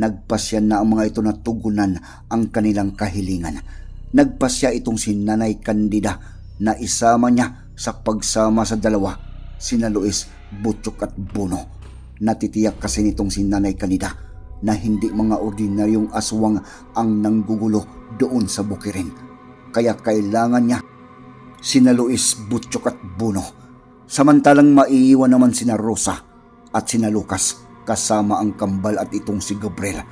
nagpasya na ang mga ito na tugunan ang kanilang kahilingan. Nagpasya itong si Nanay Candida na isama niya sa pagsama sa dalawa, sina Luis, Butchok at Bono. Natitiyak kasi nitong si Nanay Candida na hindi mga ordinaryong aswang ang nanggugulo doon sa bukirin. Kaya kailangan niya sina Luis, Butchok at Bono. Samantalang maiiwan naman sina Rosa at sina Lucas kasama ang kambal at itong si Gabriel.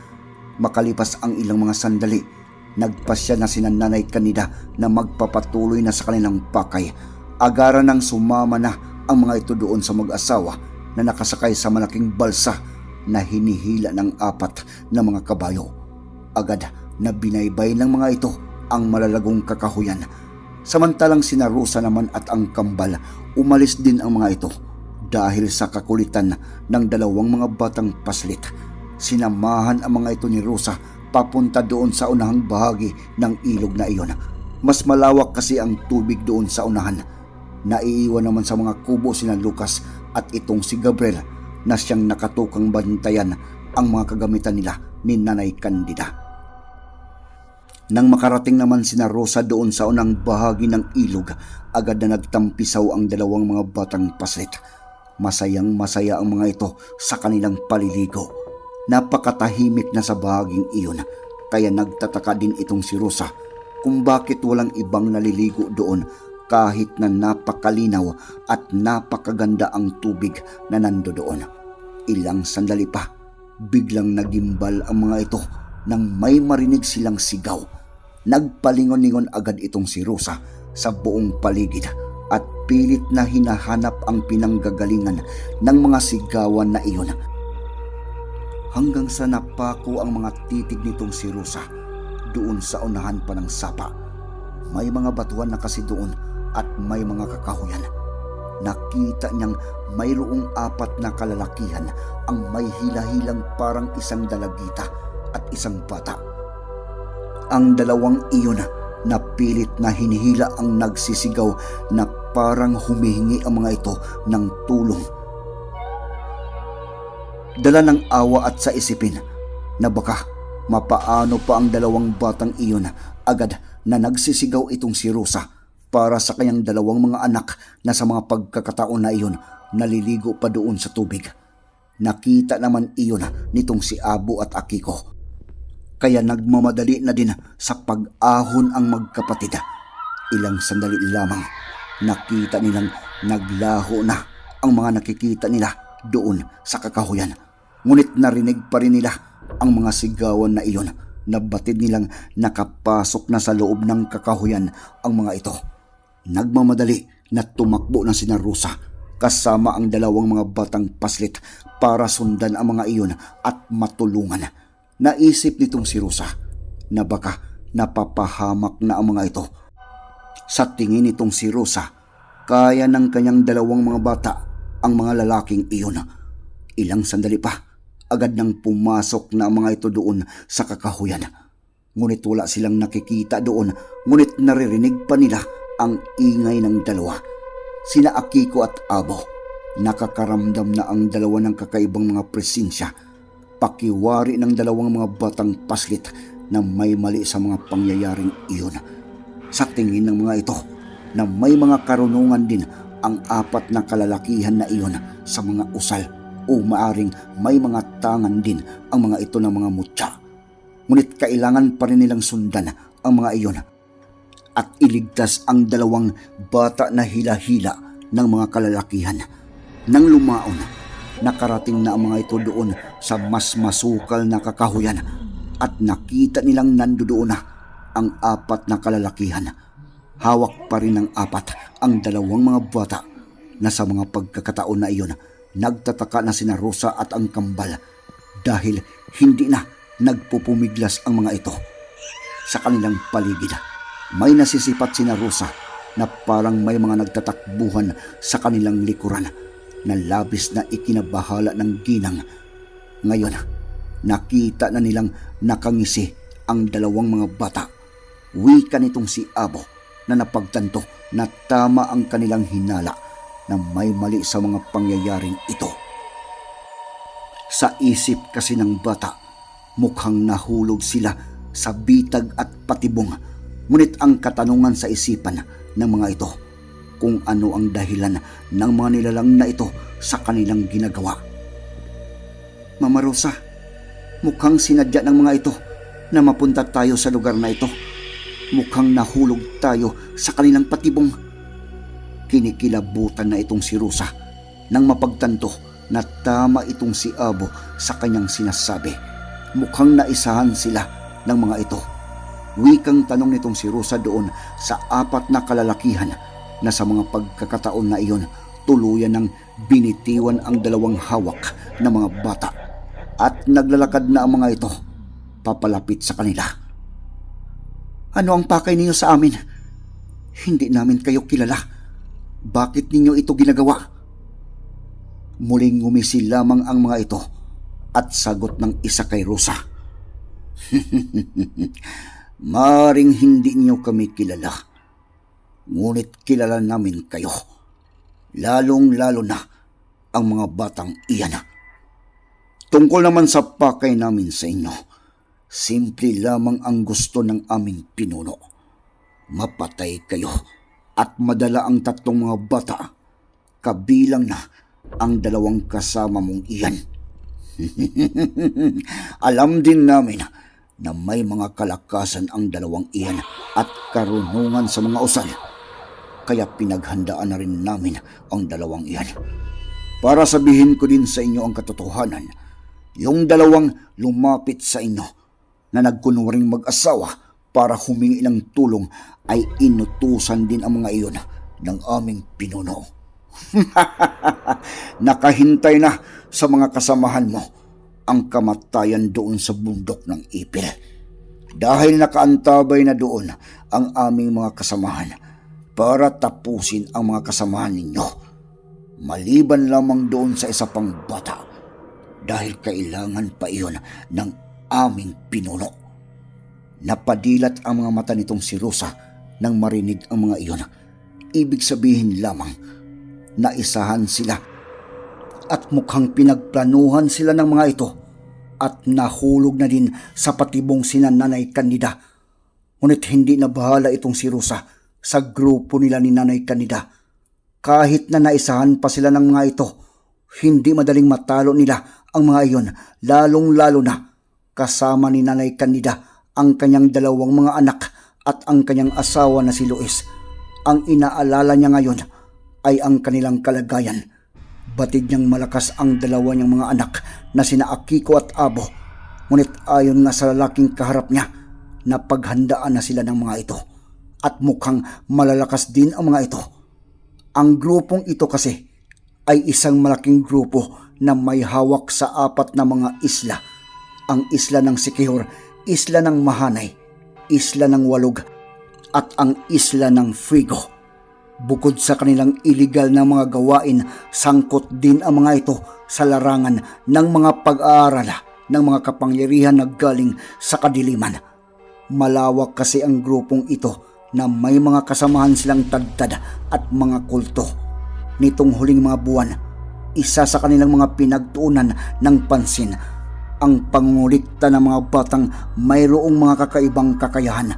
Makalipas ang ilang mga sandali, nagpasya na sina Nanay Kanida na magpapatuloy na sa kanilang pakay. Agara nang sumama na ang mga ito doon sa mag-asawa na nakasakay sa malaking balsa na hinihila ng apat na mga kabayo. Agad na binaybay ng mga ito ang malalagong kakahuyan. Samantalang sina Rosa naman at ang kambal, umalis din ang mga ito dahil sa kakulitan ng dalawang mga batang paslit. Sinamahan ang mga ito ni Rosa papunta doon sa unahang bahagi ng ilog na iyon. Mas malawak kasi ang tubig doon sa unahan. Naiiwan naman sa mga kubo sina Lucas at itong si Gabriel na siyang nakatukang bantayan ang mga kagamitan nila ni Nanay Candida. Nang makarating naman sina Rosa doon sa unang bahagi ng ilog, agad na nagtampisaw ang dalawang mga batang paslit. Masayang masaya ang mga ito sa kanilang paliligo. Napakatahimik na sa bahaging iyon, kaya nagtataka din itong si Rosa kung bakit walang ibang naliligo doon kahit na napakalinaw at napakaganda ang tubig na nando doon. Ilang sandali pa, biglang nagimbal ang mga ito nang may marinig silang sigaw. Nagpalingon-lingon agad itong si Rosa sa buong paligid at pilit na hinahanap ang pinanggagalingan ng mga sigawan na iyon. Hanggang sa napako ang mga titig nitong si Rosa doon sa unahan pa ng sapa. May mga batuan na kasi doon at may mga kakahuyan. Nakita niyang mayroong apat na kalalakihan ang may hilahilang parang isang dalagita at isang bata. Ang dalawang iyon na pilit na hinihila ang nagsisigaw na parang humihingi ang mga ito ng tulong. Dala ng awa at sa isipin na baka mapaano pa ang dalawang batang iyon agad na nagsisigaw itong si Rosa para sa kanyang dalawang mga anak na sa mga pagkakataon na iyon naliligo pa doon sa tubig. Nakita naman iyon nitong si Abu at Akiko. Kaya nagmamadali na din sa pag-ahon ang magkapatid. Ilang sandali lamang nakita nilang naglaho na ang mga nakikita nila doon sa kakahuyan. Ngunit narinig pa rin nila ang mga sigawan na iyon na batid nilang nakapasok na sa loob ng kakahuyan ang mga ito. Nagmamadali na tumakbo na sina Rosa kasama ang dalawang mga batang paslit para sundan ang mga iyon at matulungan. Naisip nitong si Rosa na baka napapahamak na ang mga ito. Sa tingin nitong si Rosa, kaya ng kanyang dalawang mga bata ang mga lalaking iyon. Ilang sandali pa, agad nang pumasok na ang mga ito doon sa kakahuyan. Ngunit wala silang nakikita doon, ngunit naririnig pa nila ang ingay ng dalawa. Sina Akiko at Abo. Nakakaramdam na ang dalawa ng kakaibang mga presensya. Pakiwari ng dalawang mga batang paslit na may mali sa mga pangyayaring iyon. Sa tingin ng mga ito, na may mga karunungan din ang apat na kalalakihan na iyon sa mga usal o maaring may mga tangan din ang mga ito ng mga mutya. Ngunit kailangan pa rin nilang sundan ang mga iyon at iligtas ang dalawang bata na hila-hila ng mga kalalakihan. Nang lumaon, nakarating na ang mga ito doon sa mas masukal na kakahuyan at nakita nilang nandoon na ang apat na kalalakihan. Hawak pa rin ng apat ang dalawang mga bata na sa mga pagkakataon na iyon nagtataka na sina Rosa at ang kambal dahil hindi na nagpupumiglas ang mga ito. Sa kanilang paligid, may nasisipat sina Rosa na parang may mga nagtatakbuhan sa kanilang likuran na labis na ikinabahala ng ginang. Ngayon, nakita na nilang nakangisi ang dalawang mga bata. Wika nitong si Abo na napagtanto na tama ang kanilang hinala na may mali sa mga pangyayaring ito. Sa isip kasi ng bata, mukhang nahulog sila sa bitag at patibong. Ngunit ang katanungan sa isipan ng mga ito, kung ano ang dahilan ng mga nilalang na ito sa kanilang ginagawa. Mama Rosa, mukhang sinadya ng mga ito na mapunta tayo sa lugar na ito. Mukhang nahulog tayo sa kanilang patibong. Kinikilabutan na itong si Rosa nang mapagtanto na tama itong si Abo sa kanyang sinasabi. Mukhang naisahan sila ng mga ito. Wikang tanong nitong si Rosa doon sa apat na kalalakihan na sa mga pagkakataon na iyon tuluyan ng binitiwan ang dalawang hawak ng mga bata at naglalakad na ang mga ito papalapit sa kanila. Ano ang pakay ninyo sa amin? Hindi namin kayo kilala. Bakit ninyo ito ginagawa? Muling ngumisi lamang ang mga ito at sagot ng isa kay Rosa. Maring hindi niyo kami kilala. Ngunit kilala namin kayo. Lalong-lalo na ang mga batang iyan. Tungkol naman sa pakay namin sa inyo, simple lamang ang gusto ng aming pinuno. Mapatay kayo at madala ang tatlong mga bata, kabilang na ang dalawang kasama mong iyan. Alam din namin na may mga kalakasan ang dalawang iyan at karunungan sa mga usal. Kaya pinaghandaan na rin namin ang dalawang iyan. Para sabihin ko din sa inyo ang katotohanan, yung dalawang lumapit sa inyo na nagkunwaring mag-asawa para humingi ng tulong ay inutusan din ang mga iyon ng aming pinuno. Nakahintay na sa mga kasamahan mo ang kamatayan doon sa bundok ng ipil. Dahil nakaantabay na doon ang aming mga kasamahan para tapusin ang mga kasamahan ninyo. Maliban lamang doon sa isa pang bata dahil kailangan pa iyon ng aming pinuno. Napadilat ang mga mata nitong si Rosa nang marinig ang mga iyon. Ibig sabihin lamang na isahan sila at mukhang pinagplanuhan sila ng mga ito at nahulog na din sa patibong sina Nanay Kandida. Ngunit hindi na bahala itong si Rosa sa grupo nila ni Nanay Kandida. Kahit na naisahan pa sila ng mga ito, hindi madaling matalo nila ang mga iyon, lalong-lalo na kasama ni Nanay Kandida ang kanyang dalawang mga anak at ang kanyang asawa na si Luis. Ang inaalala niya ngayon ay ang kanilang kalagayan. Batid niyang malakas ang dalawa niyang mga anak na sina Akiko at Abo. Ngunit ayon nga sa lalaking kaharap niya, napaghandaan na sila ng mga ito. At mukhang malalakas din ang mga ito. Ang grupong ito kasi ay isang malaking grupo na may hawak sa apat na mga isla. Ang isla ng Sikihor, isla ng Mahanay, isla ng Walog, at ang isla ng Frigo. Bukod sa kanilang iligal na mga gawain, sangkot din ang mga ito sa larangan ng mga pag-aaral ng mga kapangyarihan na galing sa kadiliman. Malawak kasi ang grupong ito na may mga kasamahan silang tagtad at mga kulto. Nitong huling mga buwan, isa sa kanilang mga pinagtuunan ng pansin ang pangulikta ng mga batang mayroong mga kakaibang kakayahan.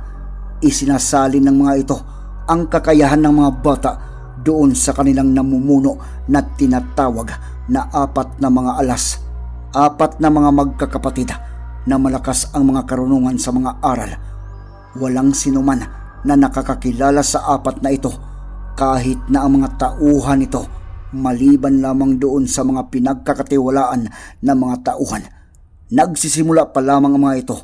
Isinasali ng mga ito ang kakayahan ng mga bata doon sa kanilang namumuno na tinatawag na apat na mga alas, apat na mga magkakapatid na malakas ang mga karunungan sa mga aral. Walang sinuman na nakakakilala sa apat na ito kahit na ang mga tauhan nito maliban lamang doon sa mga pinagkakatiwalaan ng mga tauhan. Nagsisimula pa lamang ang mga ito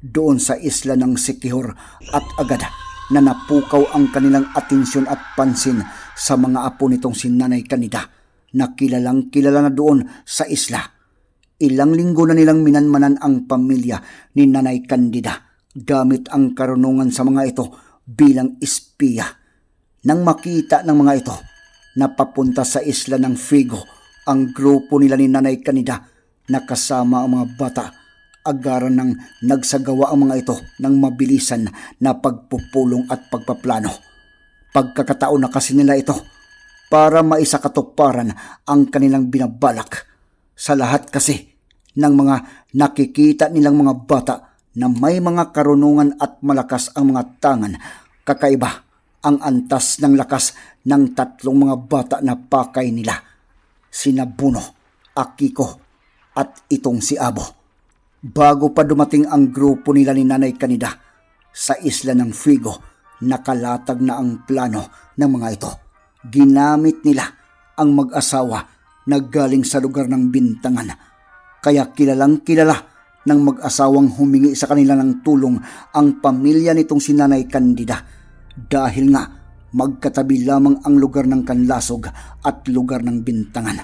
doon sa isla ng Sikihor at agad na napukaw ang kanilang atensyon at pansin sa mga apo nitong si Nanay Kanida na kilalang kilala na doon sa isla. Ilang linggo na nilang minanmanan ang pamilya ni Nanay Candida gamit ang karunungan sa mga ito bilang espiya. Nang makita ng mga ito na papunta sa isla ng Figo ang grupo nila ni Nanay Candida na kasama ang mga bata agaran ng nagsagawa ang mga ito ng mabilisan na pagpupulong at pagpaplano. Pagkakataon na kasi nila ito para maisakatuparan ang kanilang binabalak. Sa lahat kasi ng mga nakikita nilang mga bata na may mga karunungan at malakas ang mga tangan, kakaiba ang antas ng lakas ng tatlong mga bata na pakay nila. Sina Buno, Akiko, at itong si Abo bago pa dumating ang grupo nila ni Nanay Kanida sa isla ng Figo, nakalatag na ang plano ng mga ito. Ginamit nila ang mag-asawa na galing sa lugar ng bintangan. Kaya kilalang kilala ng mag-asawang humingi sa kanila ng tulong ang pamilya nitong si Nanay Candida dahil nga magkatabi lamang ang lugar ng Kanlasog at lugar ng Bintangan.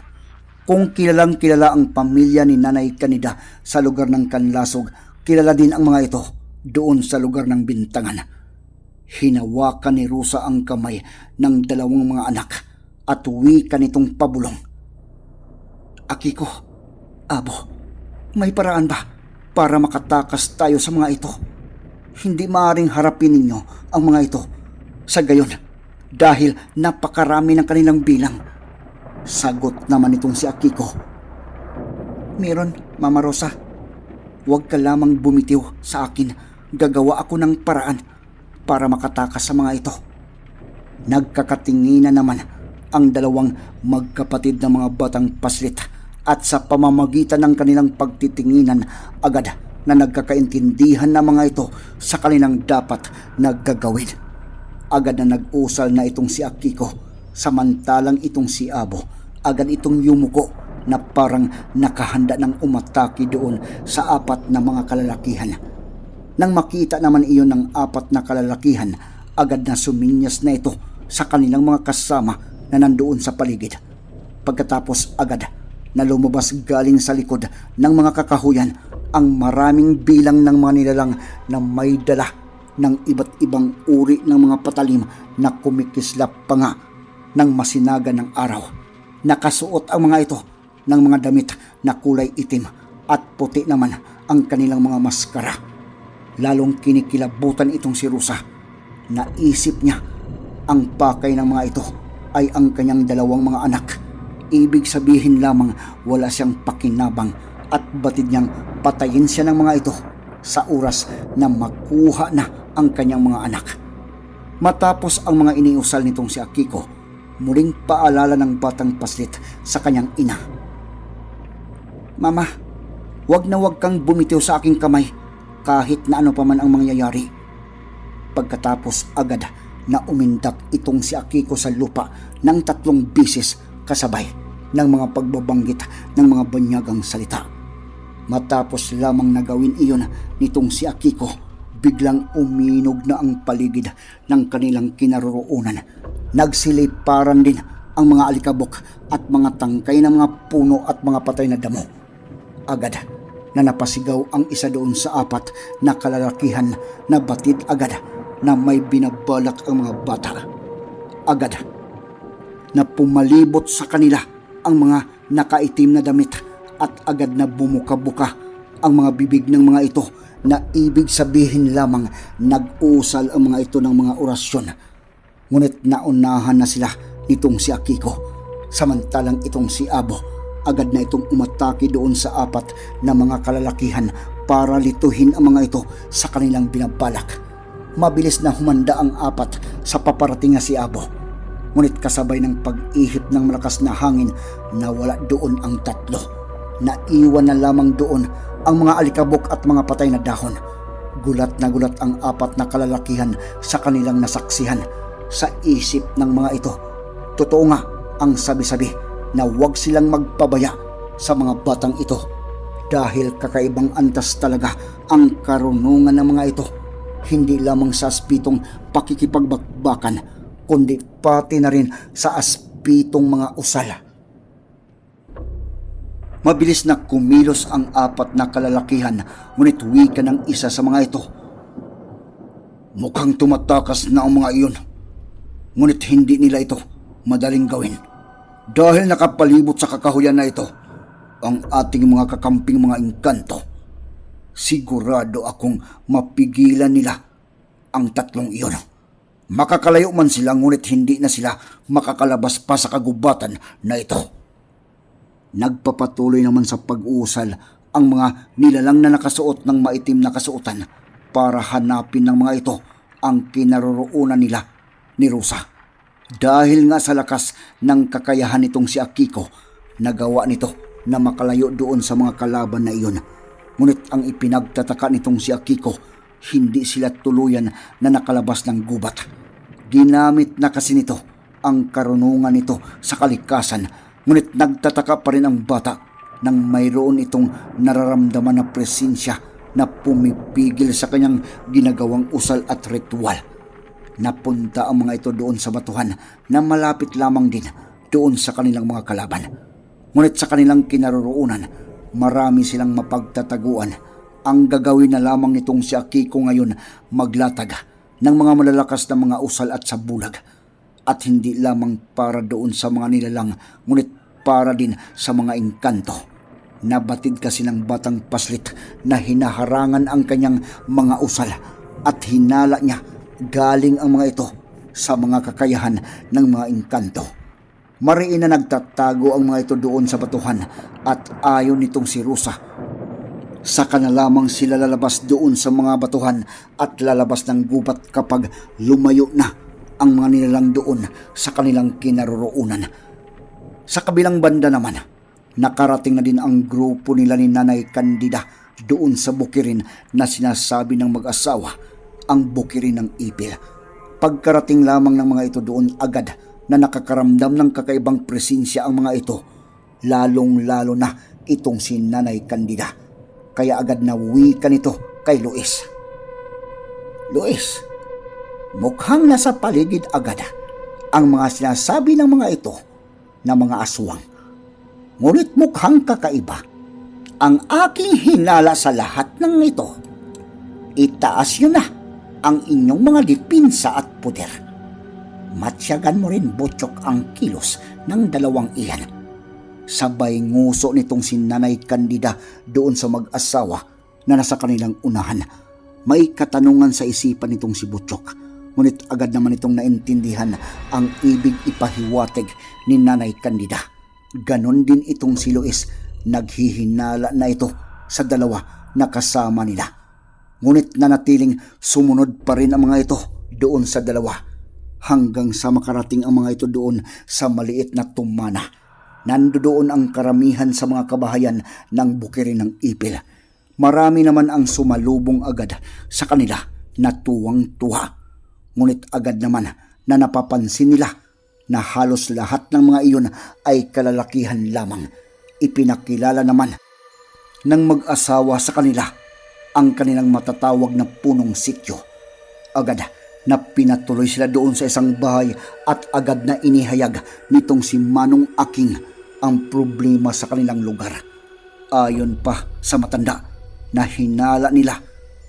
Kung kilalang kilala ang pamilya ni Nanay Kanida sa lugar ng Kanlasog, kilala din ang mga ito doon sa lugar ng Bintangan. Hinawakan ni Rusa ang kamay ng dalawang mga anak at wika nitong pabulong. Akiko, Abo, may paraan ba para makatakas tayo sa mga ito? Hindi maaring harapin ninyo ang mga ito sa gayon dahil napakarami ng kanilang bilang Sagot naman itong si Akiko. Meron, Mama Rosa. Huwag ka lamang bumitiw sa akin. Gagawa ako ng paraan para makatakas sa mga ito. Nagkakatinginan naman ang dalawang magkapatid na mga batang paslit at sa pamamagitan ng kanilang pagtitinginan agad na nagkakaintindihan na mga ito sa kanilang dapat na gagawin. Agad na nag-usal na itong si Akiko Samantalang itong si Abo, agad itong yumuko na parang nakahanda ng umatake doon sa apat na mga kalalakihan. Nang makita naman iyon ng apat na kalalakihan, agad na suminyas na ito sa kanilang mga kasama na nandoon sa paligid. Pagkatapos agad na lumabas galing sa likod ng mga kakahuyan ang maraming bilang ng mga nilalang na may dala ng iba't ibang uri ng mga patalim na kumikislap pa nga ng masinaga ng araw. Nakasuot ang mga ito ng mga damit na kulay itim at puti naman ang kanilang mga maskara. Lalong kinikilabutan itong si Rusa. Naisip niya ang pakay ng mga ito ay ang kanyang dalawang mga anak. Ibig sabihin lamang wala siyang pakinabang at batid niyang patayin siya ng mga ito sa oras na makuha na ang kanyang mga anak. Matapos ang mga iniusal nitong si Akiko, muling paalala ng batang paslit sa kanyang ina. Mama, wag na wag kang bumitiw sa aking kamay kahit na ano pa man ang mangyayari. Pagkatapos agad na umindak itong si Akiko sa lupa ng tatlong bisis kasabay ng mga pagbabanggit ng mga banyagang salita. Matapos lamang nagawin iyon nitong si Akiko, biglang uminog na ang paligid ng kanilang kinaroroonan Nagsiliparan din ang mga alikabok at mga tangkay ng mga puno at mga patay na damo. Agad na napasigaw ang isa doon sa apat na kalalakihan na batid agad na may binabalak ang mga bata. Agad na pumalibot sa kanila ang mga nakaitim na damit at agad na bumuka-buka ang mga bibig ng mga ito na ibig sabihin lamang nag-usal ang mga ito ng mga orasyon Ngunit naunahan na sila nitong si Akiko. Samantalang itong si Abo, agad na itong umatake doon sa apat na mga kalalakihan para lituhin ang mga ito sa kanilang binabalak. Mabilis na humanda ang apat sa paparating na si Abo. Ngunit kasabay ng pag-ihip ng malakas na hangin, nawala doon ang tatlo. Naiwan na lamang doon ang mga alikabok at mga patay na dahon. Gulat na gulat ang apat na kalalakihan sa kanilang nasaksihan sa isip ng mga ito. Totoo nga ang sabi-sabi na huwag silang magpabaya sa mga batang ito dahil kakaibang antas talaga ang karunungan ng mga ito. Hindi lamang sa aspitong pakikipagbakbakan, kundi pati na rin sa aspitong mga usal. Mabilis na kumilos ang apat na kalalakihan, ngunit wika ng isa sa mga ito. Mukhang tumatakas na ang mga iyon, ngunit hindi nila ito madaling gawin. Dahil nakapalibot sa kakahuyan na ito, ang ating mga kakamping mga engkanto, sigurado akong mapigilan nila ang tatlong iyon. Makakalayo man sila ngunit hindi na sila makakalabas pa sa kagubatan na ito. Nagpapatuloy naman sa pag-uusal ang mga nilalang na nakasuot ng maitim na kasuotan para hanapin ng mga ito ang kinaroroonan nila ni Rosa. Dahil nga sa lakas ng kakayahan nitong si Akiko, nagawa nito na makalayo doon sa mga kalaban na iyon. Ngunit ang ipinagtataka nitong si Akiko, hindi sila tuluyan na nakalabas ng gubat. Ginamit na kasi nito ang karunungan nito sa kalikasan, ngunit nagtataka pa rin ang bata nang mayroon itong nararamdaman na presensya na pumipigil sa kanyang ginagawang usal at ritual. Napunta ang mga ito doon sa batuhan na malapit lamang din doon sa kanilang mga kalaban. Ngunit sa kanilang kinaroroonan, marami silang mapagtataguan. Ang gagawin na lamang nitong si Akiko ngayon maglatag ng mga malalakas na mga usal at sabulag. At hindi lamang para doon sa mga nilalang, ngunit para din sa mga engkanto. Nabatid kasi ng batang paslit na hinaharangan ang kanyang mga usal at hinala niya galing ang mga ito sa mga kakayahan ng mga engkanto. Mariin na nagtatago ang mga ito doon sa batuhan at ayon nitong si Rusa. Saka na lamang sila lalabas doon sa mga batuhan at lalabas ng gubat kapag lumayo na ang mga nilalang doon sa kanilang kinaroroonan. Sa kabilang banda naman, nakarating na din ang grupo nila ni Nanay Candida doon sa bukirin na sinasabi ng mag-asawa ang bukirin ng ipil. Pagkarating lamang ng mga ito doon agad na nakakaramdam ng kakaibang presensya ang mga ito, lalong-lalo na itong si Nanay Candida. Kaya agad na wika nito kay Luis. Luis, mukhang nasa paligid agad ang mga sinasabi ng mga ito na mga aswang. Ngunit mukhang kakaiba ang aking hinala sa lahat ng ito. Itaas yun na ang inyong mga dipinsa at puder. Matsyagan mo rin butchok ang kilos ng dalawang iyan. Sabay nguso nitong si Nanay Candida doon sa mag-asawa na nasa kanilang unahan. May katanungan sa isipan nitong si Butchok. Ngunit agad naman itong naintindihan ang ibig ipahiwatig ni Nanay Candida. Ganon din itong si Luis. Naghihinala na ito sa dalawa na kasama nila. Ngunit nanatiling sumunod pa rin ang mga ito doon sa dalawa hanggang sa makarating ang mga ito doon sa maliit na tumana. Nandoon ang karamihan sa mga kabahayan ng bukirin ng ipil. Marami naman ang sumalubong agad sa kanila na tuwang-tuwa. Ngunit agad naman na napapansin nila na halos lahat ng mga iyon ay kalalakihan lamang. Ipinakilala naman ng mag-asawa sa kanila ang kanilang matatawag na punong sityo. Agad na pinatuloy sila doon sa isang bahay at agad na inihayag nitong si Manong Aking ang problema sa kanilang lugar. Ayon pa sa matanda na hinala nila,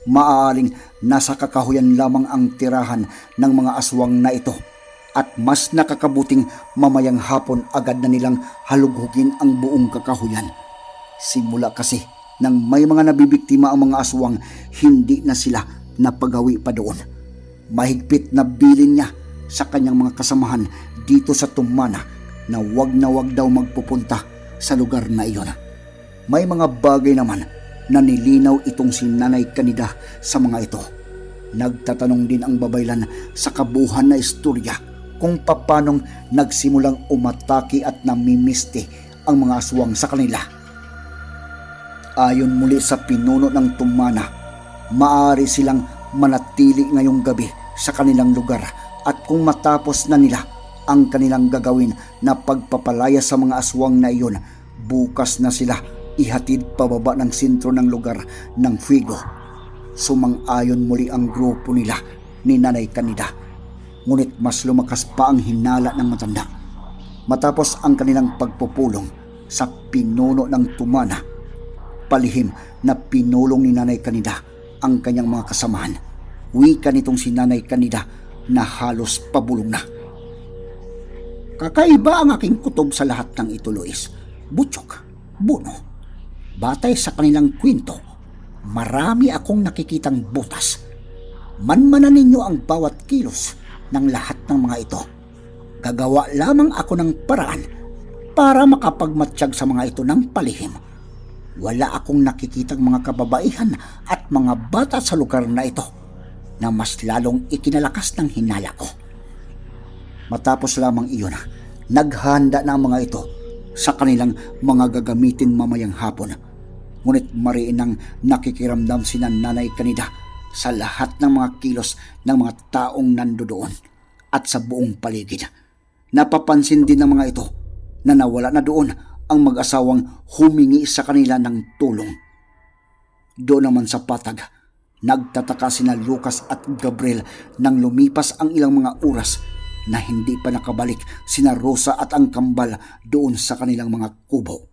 maaaring nasa kakahuyan lamang ang tirahan ng mga aswang na ito at mas nakakabuting mamayang hapon agad na nilang halughugin ang buong kakahuyan. Simula kasi nang may mga nabibiktima ang mga aswang, hindi na sila napagawi pa doon. Mahigpit na bilin niya sa kanyang mga kasamahan dito sa Tumana na wag na wag daw magpupunta sa lugar na iyon. May mga bagay naman na nilinaw itong si Nanay Kanida sa mga ito. Nagtatanong din ang babaylan sa kabuhan na istorya kung papanong nagsimulang umataki at namimisti ang mga aswang sa kanila. Ayon muli sa pinuno ng tumana, maaari silang manatili ngayong gabi sa kanilang lugar at kung matapos na nila ang kanilang gagawin na pagpapalaya sa mga aswang na iyon, bukas na sila ihatid pababa ng sentro ng lugar ng Fuego. Sumang-ayon muli ang grupo nila ni Nanay Kanida. Ngunit mas lumakas pa ang hinala ng matanda. Matapos ang kanilang pagpupulong sa pinuno ng tumana, palihim na pinulong ni Nanay Kanida ang kanyang mga kasamahan. Wika nitong si Nanay Kanida na halos pabulong na. Kakaiba ang aking kutob sa lahat ng ito, Luis. Butchok, buno. Batay sa kanilang kwento, marami akong nakikitang butas. Manmanan ninyo ang bawat kilos ng lahat ng mga ito. Gagawa lamang ako ng paraan para makapagmatsyag sa mga ito ng palihim. Wala akong nakikitang mga kababaihan at mga bata sa lugar na ito na mas lalong ikinalakas ng hinala ko. Matapos lamang iyon, naghanda na ang mga ito sa kanilang mga gagamitin mamayang hapon. Ngunit mariin ang nakikiramdam si Nanay Kanida sa lahat ng mga kilos ng mga taong nandoon at sa buong paligid. Napapansin din ng mga ito na nawala na doon ang mag-asawang humingi sa kanila ng tulong. Doon naman sa patag, nagtataka sina Lucas at Gabriel nang lumipas ang ilang mga oras na hindi pa nakabalik sina Rosa at ang kambal doon sa kanilang mga kubo.